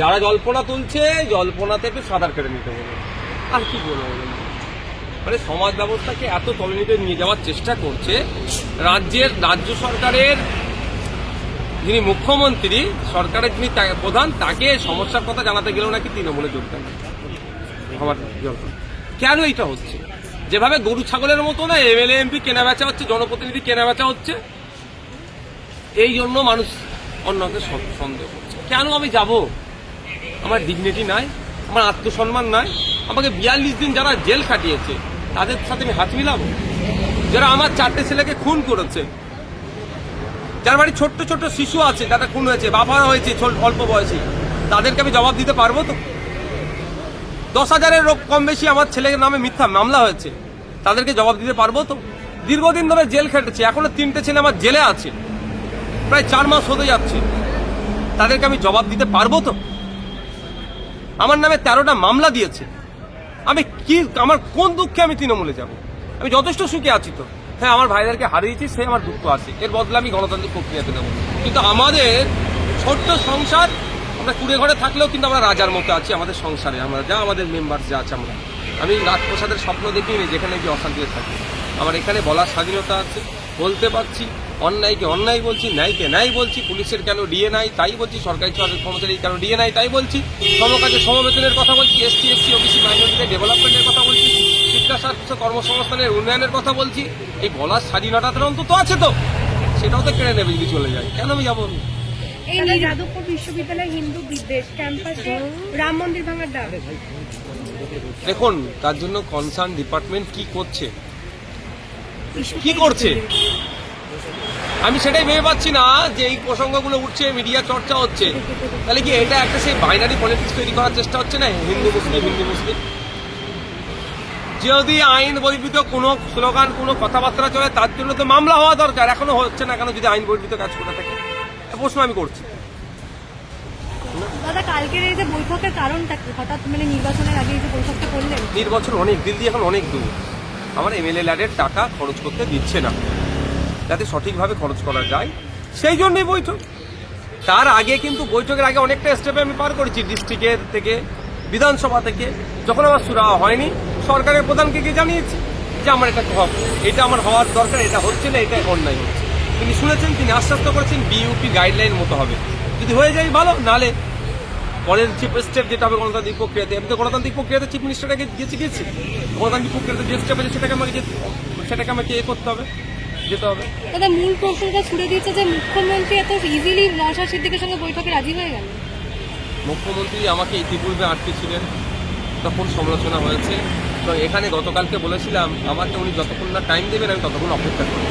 যারা জল্পনা তুলছে, জল্পনাতে একটু সাঁতার কেটে নিতে হবে আর কি বলব? মানে সমাজ ব্যবস্থাকে এত তলনিতে নিয়ে যাওয়ার চেষ্টা করছে, রাজ্যের, রাজ্য সরকারের যিনি মুখ্যমন্ত্রী, সরকারের যিনি প্রধান, তাকে সমস্যার কথা জানাতে গেলেও নাকি তৃণমূলে যোগদান আমার কেন এটা হচ্ছে? যেভাবে গরু ছাগলের মতো না, এমএলএ, এমপি কেনা বেচা হচ্ছে, জনপ্রতিনিধি কেনা বেচা হচ্ছে, এই জন্য মানুষ অন্যকে সন্দেহ করছে। কেন আমি যাব? আমার ডিগনিটি নাই, আমার আত্মসম্মান নাই, আমাকে বিয়াল্লিশ দিন যারা জেল খাটিয়েছে, তাদের সাথে আমি হাত মিলাবো? যারা আমার চারটে ছেলেকে খুন করেছে, যার বাড়ি ছোট্ট ছোট্ট শিশু আছে যারা খুন হয়েছে বাবা হয়েছে অল্প বয়সী, তাদেরকে আমি জবাব দিতে পারব তো? দশ হাজারের কম বেশি আমার ছেলের নামে মিথ্যা মামলা হয়েছে, তাদেরকে জবাব দিতে পারব তো? দীর্ঘদিন ধরে জেল খেটেছে, এখনও তিনটে ছেলে আমার জেলে আছে। প্রায় চার মাস হতে যাচ্ছে। তাদেরকে আমি জবাব দিতে পারব তো? আমার নামে তেরোটা মামলা দিয়েছে। আমি কি, আমার কোন দুঃখে আমি তৃণমূলে যাব? আমি যথেষ্ট সুখে আছি তো। হ্যাঁ আমার ভাইদেরকে হারিয়েছি, সে আমার দুঃখ আছে। এর বদলে আমি গণতান্ত্রিক প্রক্রিয়াতে দেবো কিন্তু আমাদের ছোট্ট সংসার, আমরা কুড়ে ঘরে থাকলেও কিন্তু আমরা রাজার মতো আছি আমাদের সংসারে। আমরা যা আমাদের মেম্বার যা আছে আমরা। আমি রাজপ্রসাদের স্বপ্ন দেখিনি যেখানে গিয়ে অশান্তিতে থাকি। আমার এখানে বলার স্বাধীনতা আছে, বলতে পারছি। অন্যায়কে অন্যায় বলছি ন্যায়কে ন্যায় বলছি? পুলিশের কেন ডিএ নাই? তাই বলছি সরকারি সরকারি কর্মচারী কেন ডিএ নাই তাই বলছি। সমকাজে সমবেতনের কথা বলছি এসটি এসসি ওবিসি মাইনরিটিদের ডেভেলপমেন্টের কথা বলছি শিক্ষা স্বাস্থ্য কর্মসংস্থানের উন্নয়নের কথা বলছি। এই বলার স্বাধীনতাটা অন্তত আছে তো। সেটাও তো কেড়ে নেবে যদি চলে যায়। কেন আমি যাব এই নিয়ে যাদবপুর বিশ্ববিদ্যালয় হিন্দু বিদ্বেষ ক্যাম্পাসে রাম মন্দির ভাঙার ডাক। দেখুন তার জন্য কনসার্ন ডিপার্টমেন্ট কি করছে? কি করছে? আমি সেটাই ভেবে পাচ্ছি না যে এই প্রসঙ্গগুলো উঠছে মিডিয়া চর্চা হচ্ছে। তাহলে কি এটা একটা সেই বাইনারি পলিটিক্স তৈরি করার চেষ্টা হচ্ছে না হিন্দু মুসলিম হিন্দু মুসলিম? যদি আইন বহির্ভূত কোনো স্লোগান কোনো কথাবার্তা চলে তার জন্য তো মামলা হওয়া দরকার। এখনও হচ্ছে না কেন যদি আইন বহির্ভূত কাজ করে থাকে? প্রশ্ন আমি করছি। দাদা কালকের এই যে বৈঠকের কারণটা হঠাৎ মানে নির্বাচনের আগে এই যে বৈঠকটা করলেন? নির্বাচন অনেক দিল্লি এখন অনেক দূর। আমার এমএলএ ল্যাডের টাকা খরচ করতে দিচ্ছে না। যাতে সঠিকভাবে খরচ করা যায়, সেই জন্যই বৈঠক। তার আগে কিন্তু বৈঠকের আগে অনেকটা স্টেপে আমি পার করেছি ডিস্ট্রিক্টের থেকে, বিধানসভা থেকে। যখন আমার সুরা হয়নি, সরকারের প্রধানকে গিয়ে জানিয়েছি যে আমার এটা হক এটা আমার হওয়ার দরকার, এটা হচ্ছে না এটা অন্যায় হচ্ছে। তিনি শুনেছেন, তিনি আশ্বস্ত করেছেন বিইউপি গাইডলাইন মতো হবে। যদি হয়ে যায় ভালো নালে পরের চিফ স্টেপ যেটা হবে গণতান্ত্রিক প্রক্রিয়াতে তো গণতান্ত্রিক প্রক্রিয়াতে চিফ মিনিস্টারকে গেছি গেছি গণতান্ত্রিক প্রক্রিয়াতে যে স্টেপ আছে, সেটাকে আমাকে সেটাকে আমাকে এ করতে হবে। যেতে হবে। দাদা মূল প্রশ্নটা ছুড়ে দিয়েছে যে মুখ্যমন্ত্রী এত ইজিলি নশা সিদ্দিকের সঙ্গে বৈঠকে রাজি হয়ে গেল মুখ্যমন্ত্রী আমাকে ইতিপূর্বে আটকে ছিলেন তখন সমালোচনা হয়েছে। তো এখানে গতকালকে বলেছিলাম আমাকে উনি যতক্ষণ না টাইম দেবেন আমি ততক্ষণ অপেক্ষা করব।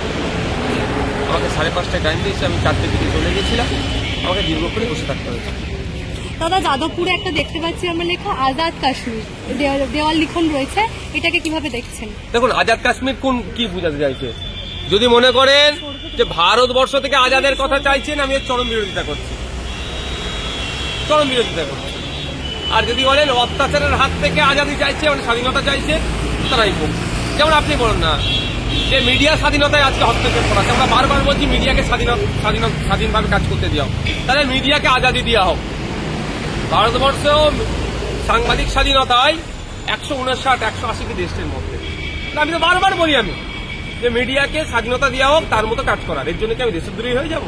আমাকে সাড়ে পাঁচটায় টাইম দিয়েছে আমি চারটে দিকে চলে গেছিলাম। আমাকে দীর্ঘক্ষণই বসে থাকতে হয়েছে। দাদা যাদবপুরে একটা দেখতে পাচ্ছি আমরা লেখা আজাদ কাশ্মীর। দেওয়াল লিখন রয়েছে এটাকে কীভাবে দেখছেন? দেখুন আজাদ কাশ্মীর কোন কি বোঝাতে চাইছে? যদি মনে করেন যে ভারতবর্ষ থেকে আজাদের কথা চাইছেন, আমি চরম বিরোধিতা করছি। চরম বিরোধিতা করছি। আর যদি বলেন অত্যাচারের হাত থেকে আজাদি চাইছে মানে স্বাধীনতা চাইছে, তারাই হোক যেমন আপনি বলুন না, যে মিডিয়া স্বাধীনতায় আজকে হস্তক্ষেপ করা। আমরা বারবার বলছি, মিডিয়াকে স্বাধীন স্বাধীন স্বাধীনভাবে কাজ করতে দেওয়া হোক। তাহলে মিডিয়াকে আজাদি দেওয়া হোক। ভারতবর্ষেও সাংবাদিক স্বাধীনতায় একশো উনষাট, একশো আশিটি দেশের মধ্যে। আমি তো বারবার বলি আমি। যে মিডিয়াকে স্বাধীনতা দেওয়া হোক, তার মতো কাজ করার। এর জন্য কি আমি দেশদ্রোহী হয়ে যাব?